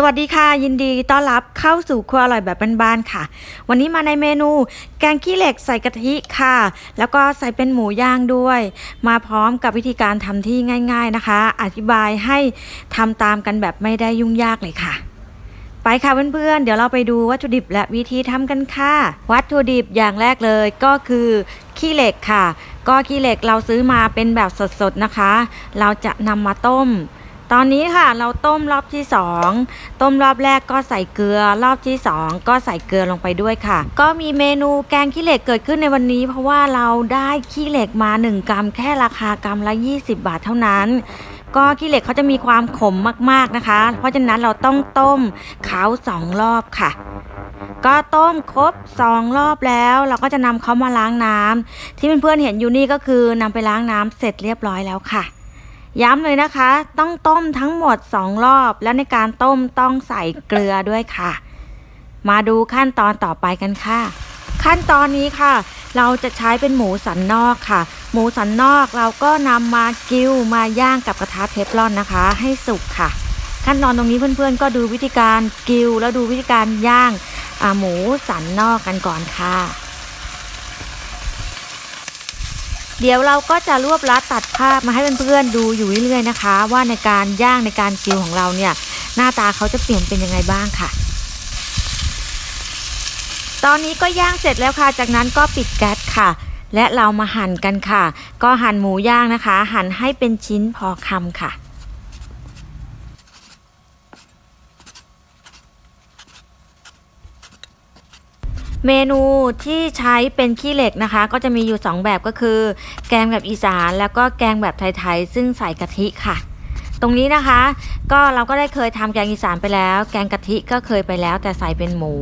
สวัสดีค่ะ ยินดีต้อนรับเข้าสู่ครัวอร่อยแบบบ้านๆค่ะ วันนี้มาในเมนู แกงขี้เหล็กใส่กะทิค่ะ แล้วก็ใส่เป็นหมูย่างด้วย มาพร้อมกับวิธีการทำที่ง่าย ๆนะคะ อธิบายให้ทำตามกันแบบไม่ได้ยุ่งยากเลยค่ะ ไปค่ะเพื่อนๆ เดี๋ยวเราไปดูวัตถุดิบและวิธีทำกันค่ะ วัตถุดิบอย่างแรกเลยก็คือขี้เหล็กค่ะ ก็ขี้เหล็กเราซื้อมาเป็นแบบสดๆนะคะ เราจะนำมาต้ม ตอนนี้ค่ะเราต้มรอบที่ 2 ต้มรอบแรกก็ใส่เกลือ รอบที่ 2 ก็ใส่เกลือลงไปด้วยค่ะ ก็มีเมนูแกงขี้เหล็กเกิดขึ้นในวันนี้ เพราะว่าเราได้ขี้เหล็กมา 1 กรัม แค่ราคากรัมละ 20 บาทเท่านั้น ก็ขี้เหล็กเขาจะมีความขมมากๆนะคะ เพราะฉะนั้นเราต้องต้มเขาสองรอบค่ะก็ต้มครบ 2 รอบแล้วเราก็จะนำเขามาล้างน้ำที่เพื่อนๆเห็นอยู่นี่ก็คือนำไปล้างน้ำเสร็จเรียบร้อยแล้วค่ะ ย้ำเลยนะคะ ต้องต้มทั้งหมด 2 รอบ และในการต้มต้องใส่เกลือด้วยค่ะ มาดูขั้นตอนต่อไปกันค่ะ ขั้นตอนนี้ค่ะ เราจะใช้เป็นหมูสันนอกค่ะ หมูสันนอกเราก็นำมากิ้วมาย่างกับกระทะเทฟลอนนะคะ ให้สุกค่ะ ขั้นตอนตรงนี้เพื่อนๆ ก็ดูวิธีการกิ้วแล้วดูวิธีการย่างหมูสันนอกกันก่อนค่ะ เดี๋ยวเราก็จะรวบลัดตัดภาพมาให้เพื่อนๆดูอยู่เรื่อยๆนะคะ ว่าในการย่างในการกิวของเราเนี่ย หน้าตาเขาจะเปลี่ยนเป็นยังไงบ้างค่ะ ตอนนี้ก็ย่างเสร็จแล้วค่ะ จากนั้นก็ปิดแก๊สค่ะ และเรามาหั่นกันค่ะ ก็หั่นหมูย่างนะคะ หั่นให้เป็นชิ้นพอคำค่ะ เมนูที่ใช้เป็นขี้เหล็กนะคะ ก็จะมีอยู่ 2 แบบก็คือ แกงแบบอีสานแล้วก็แกงแบบไทยๆ ซึ่งใส่กะทิค่ะ ตรงนี้นะคะ ก็เราก็ได้เคยทำแกงอีสานไปแล้ว แกงกะทิก็เคยไปแล้ว แต่ใส่เป็นหมู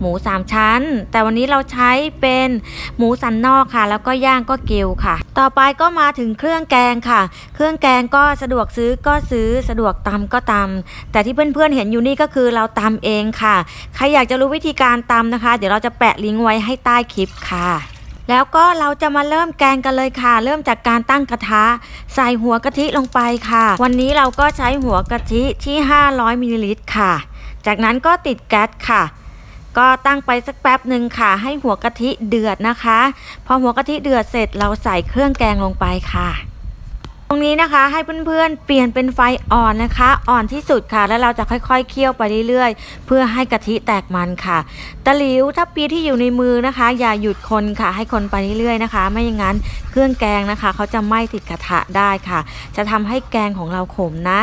หมูสามชั้น แต่วันนี้เราใช้เป็นหมูสันนอกค่ะ แล้วก็ย่างก็เกลียวค่ะ ต่อไปก็มาถึงเครื่องแกงค่ะ เครื่องแกงก็สะดวกซื้อก็ซื้อสะดวกตำก็ตำแต่ที่เพื่อนๆเห็นอยู่นี่ก็คือเราตำเองค่ะ ใครอยากจะรู้วิธีการตำนะคะ เดี๋ยวเราจะแปะลิงก์ไว้ให้ใต้คลิปค่ะ แล้วก็เราจะมาเริ่มแกงกันเลยค่ะ เริ่มจากการตั้งกระทะ ใส่หัวกะทิลงไปค่ะ วันนี้เราก็ใช้หัวกะทิที่ 500มิลลิลิตรค่ะ จากนั้นก็ติดแก๊สค่ะ ก็ตั้งไปสักแป๊บหนึ่งค่ะ ให้หัวกะทิเดือดนะคะ พอหัวกะทิเดือดเสร็จเราใส่เครื่องแกงลงไปค่ะ รงนี้นะคะให้เพื่อนๆเปลี่ยนเป็นไฟอ่อนนะคะ อ่อนที่สุดค่ะ แล้วเราจะค่อยๆเคี่ยวไปเรื่อยๆ เพื่อให้กะทิแตกมันค่ะตะหลิวถ้าปีที่อยู่ในมือนะคะ อย่าหยุดคนค่ะ ให้คนไปเรื่อยๆนะคะ ไม่อย่างนั้นเครื่องแกงนะคะเขาจะไหม้ติดกระทะได้ค่ะ จะทำให้แกงของเราขมนะ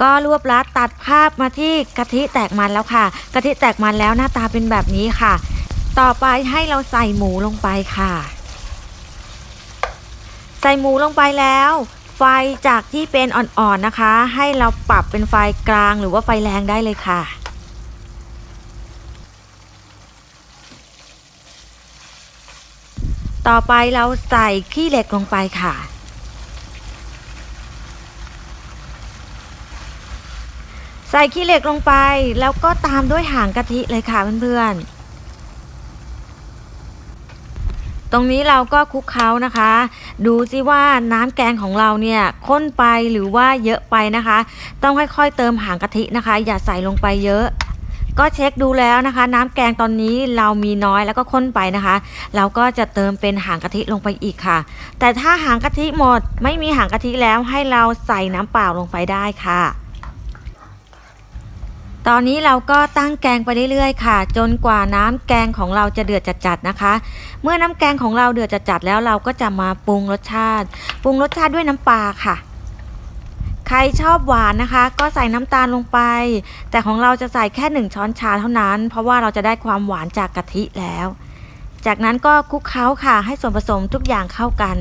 ก็รวบลัดตัดภาพมาที่กะทิแตกมันแล้วค่ะ กะทิแตกมันแล้วหน้าตาเป็นแบบนี้ค่ะ ต่อไปให้เราใส่หมูลงไปค่ะ ใส่หมูลงไปแล้ว ไฟจากที่เป็นอ่อนๆนะคะ ให้เราปรับเป็นไฟกลางหรือว่าไฟแรงได้เลยค่ะ ต่อไปเราใส่ขี้เหล็กลงไปค่ะใส่ขี้เหล็กลงไปแล้วก็ตามด้วยหางกะทิเลยค่ะเพื่อนๆ ตรงนี้เราก็คลุกเคล้านะคะ ดูสิว่าน้ำแกงของเราเนี่ยข้นไปหรือว่าเยอะไปนะคะ ต้องค่อยๆเติมหางกะทินะคะ อย่าใส่ลงไปเยอะ ก็เช็คดูแล้วนะคะ น้ำแกงตอนนี้เรามีน้อยแล้วก็ข้นไปนะคะ เราก็จะเติมเป็นหางกะทิลงไปอีกค่ะ แต่ถ้าหางกะทิหมดไม่มีหางกะทิแล้วให้เราใส่น้ำเปล่าลงไปได้ค่ะ ตอนนี้เราก็ตั้งแกงไปเรื่อยๆค่ะ จนกว่าน้ำแกงของเราจะเดือดจัดๆนะคะ เมื่อน้ำแกงของเราเดือดจัดๆแล้วเราก็จะมาปรุงรสชาติ ปรุงรสชาติด้วยน้ำปลาค่ะ ใครชอบหวานนะคะ ก็ใส่น้ำตาลลงไป แต่ของเราจะใส่แค่หนึ่งช้อนชาเท่านั้น เพราะว่าเราจะได้ความหวานจากกะทิแล้ว จากนั้นก็คลุกเคล้าค่ะ ให้ส่วนผสมทุกอย่างเข้ากัน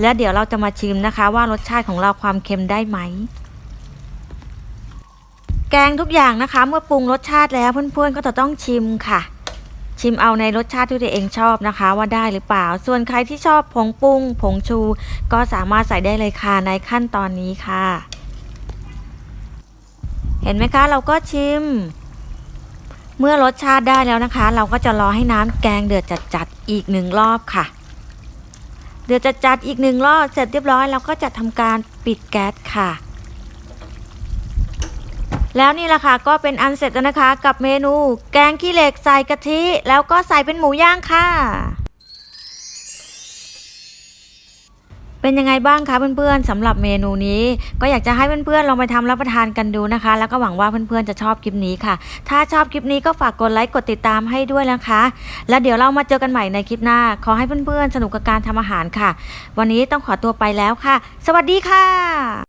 แล้วเดี๋ยวเราจะมาชิมนะคะ ว่ารสชาติของเราความเค็มได้ไหม แกงทุกอย่างนะคะ เมื่อปรุงรสชาติแล้วเพื่อนๆก็จะต้องชิมค่ะ ชิมเอาในรสชาติที่ตัวเองชอบนะคะ ว่าได้หรือเปล่า ส่วนใครที่ชอบผงปรุง ผงชู ก็สามารถใส่ได้เลยค่ะในขั้นตอนนี้ค่ะ เห็นไหมคะ เราก็ชิม เมื่อรสชาติได้แล้วนะคะ เราก็จะรอให้น้ำแกงเดือดจัดๆอีกหนึ่งรอบค่ะ เดือดจัดๆอีกหนึ่งรอบเสร็จเรียบร้อยเราก็จะทำการปิดแก๊สค่ะ แล้วนี่แหละค่ะก็เป็นอันเสร็จแล้วนะคะ กับเมนู แกงขี้เหล็กใส่กะทิ แล้วก็ใส่เป็นหมูย่างค่ะ เป็นยังไงบ้างคะเพื่อนๆสำหรับเมนูนี้ ก็อยากจะให้เพื่อนๆลองไปทำรับประทานกันดูนะคะ แล้วก็หวังว่าเพื่อนๆจะชอบคลิปนี้ค่ะ ถ้าชอบคลิปนี้ก็ฝากกดไลค์กดติดตามให้ด้วยนะคะ แล้วเดี๋ยวเรามาเจอกันใหม่ในคลิปหน้า ขอให้เพื่อนๆสนุกกับการทำอาหารค่ะ วันนี้ต้องขอตัวไปแล้วค่ะ สวัสดีค่ะ